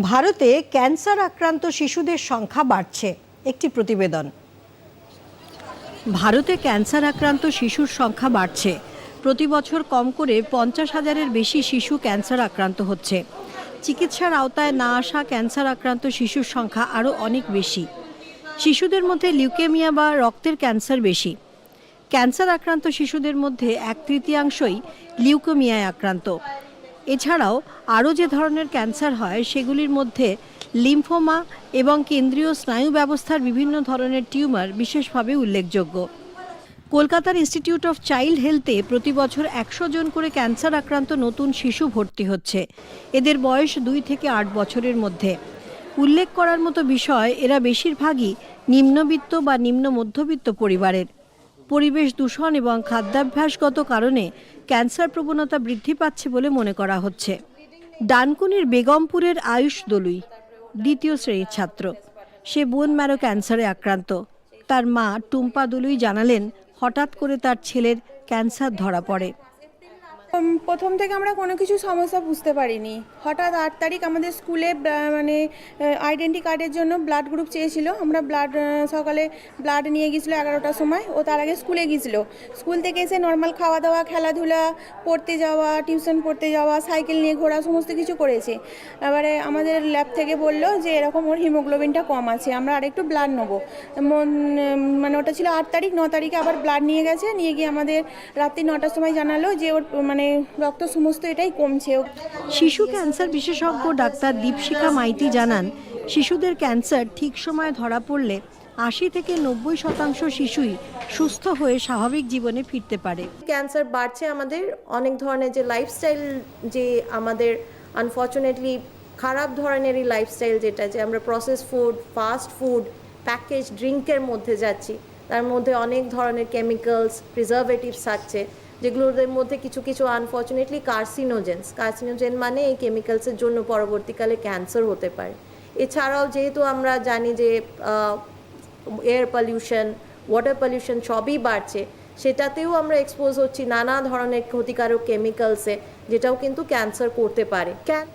ভারতে ক্যান্সার আক্রান্ত শিশুদের সংখ্যা বাড়ছে, একটি প্রতিবেদন। ভারতে ক্যান্সার আক্রান্ত শিশুর সংখ্যা বাড়ছে। প্রতি বছর কম করে পঞ্চাশ হাজারের বেশি শিশু ক্যান্সার আক্রান্ত হচ্ছে। চিকিৎসার আওতায় না আসা ক্যান্সার আক্রান্ত শিশুর সংখ্যা আরও অনেক বেশি। শিশুদের মধ্যে লিউকেমিয়া বা রক্তের ক্যান্সার বেশি। ক্যান্সার আক্রান্ত শিশুদের মধ্যে এক তৃতীয়াংশই লিউকেমিয়ায় আক্রান্ত। এছাড়াও আরও যে ধরনের ক্যান্সার হয়, সেগুলির মধ্যে লিম্ফোমা এবং কেন্দ্রীয় স্নায়ু ব্যবস্থার বিভিন্ন ধরনের টিউমার বিশেষভাবে উল্লেখযোগ্য। কলকাতার ইনস্টিটিউট অফ চাইল্ড হেলথে প্রতি বছর একশো জন করে ক্যান্সার আক্রান্ত নতুন শিশু ভর্তি হচ্ছে। এদের বয়স দুই থেকে আট বছরের মধ্যে। উল্লেখ করার মতো বিষয়, এরা বেশিরভাগই নিম্নবিত্ত বা নিম্ন মধ্যবিত্ত পরিবারের। পরিবেশ দূষণ এবং খাদ্যাভ্যাসগত কারণে ক্যান্সার প্রবণতা বৃদ্ধি পাচ্ছে বলে মনে করা হচ্ছে। ডানকুনির বেগমপুরের আয়ুষ দলুই, দ্বিতীয় শ্রেণির ছাত্র। সে বোন ম্যারো ক্যান্সারে আক্রান্ত। তার মা টুম্পা দলুই জানালেন, হঠাৎ করে তার ছেলের ক্যান্সার ধরা পড়ে। প্রথম থেকে আমরা কোনো কিছু সমস্যা বুঝতে পারিনি। হঠাৎ আট তারিখ আমাদের স্কুলে মানে আইডেন্টি কার্ডের জন্য ব্লাড গ্রুপ চেয়েছিল। আমরা ব্লাড সকালে ব্লাড নিয়ে গিয়েছিল এগারোটার সময়। ও তার আগে স্কুলে গিয়েছিল। স্কুল থেকে এসে নর্মাল খাওয়া দাওয়া খেলাধুলা, পড়তে যাওয়া টিউশন পড়তে যাওয়া সাইকেল নিয়ে ঘোরা, সমস্ত কিছু করেছে। এবারে আমাদের ল্যাব থেকে বলল যে, এরকম ওর হিমোগ্লোবিনটা কম আছে, আমরা আরেকটু ব্লাড নেব। মানে ওটা ছিল আট তারিখ, ন তারিখে আবার ব্লাড নিয়ে গেছে। নিয়ে গিয়ে আমাদের রাত্রি নটার সময় জানালো যে, ওর মানে রক্ত সমস্ত এটাই কমছে। শিশু ক্যান্সার বিশেষজ্ঞ ডাক্তার দীপশিখা মাইতি জানান শিশুদের ক্যান্সার ঠিক সময়ে ধরা পড়লে আশি থেকে নব্বই শতাংশ শিশুই সুস্থ হয়ে স্বাভাবিক জীবনে ফিরতে পারে। ক্যান্সার বাড়ছে আমাদের অনেক ধরনের যে লাইফস্টাইল যে আমাদের আনফর্চুনেটলি খারাপ ধরনেরই লাইফস্টাইল যেটা যে আমরা process food fast food package ড্রিঙ্কের মধ্যে যাচ্ছি তার মধ্যে অনেক ধরনের কেমিক্যালস প্রিজার্ভেটিভস থাকছে। যেগুলোর মধ্যে কিছু কিছু আনফর্চুনেটলি কার্সিনোজেন্স কার্সিনোজেন মানে এই কেমিক্যালসের জন্য পরবর্তীকালে ক্যান্সার হতে পারে। এছাড়াও যেহেতু আমরা জানি যে এয়ার পলিউশন ওয়াটার পলিউশন সবই বাড়ছে, সেটাতেও আমরা এক্সপোজ হচ্ছি নানা ধরনের ক্ষতিকারক কেমিক্যালসে যেটাও কিন্তু ক্যান্সার করতে পারে। ক্যান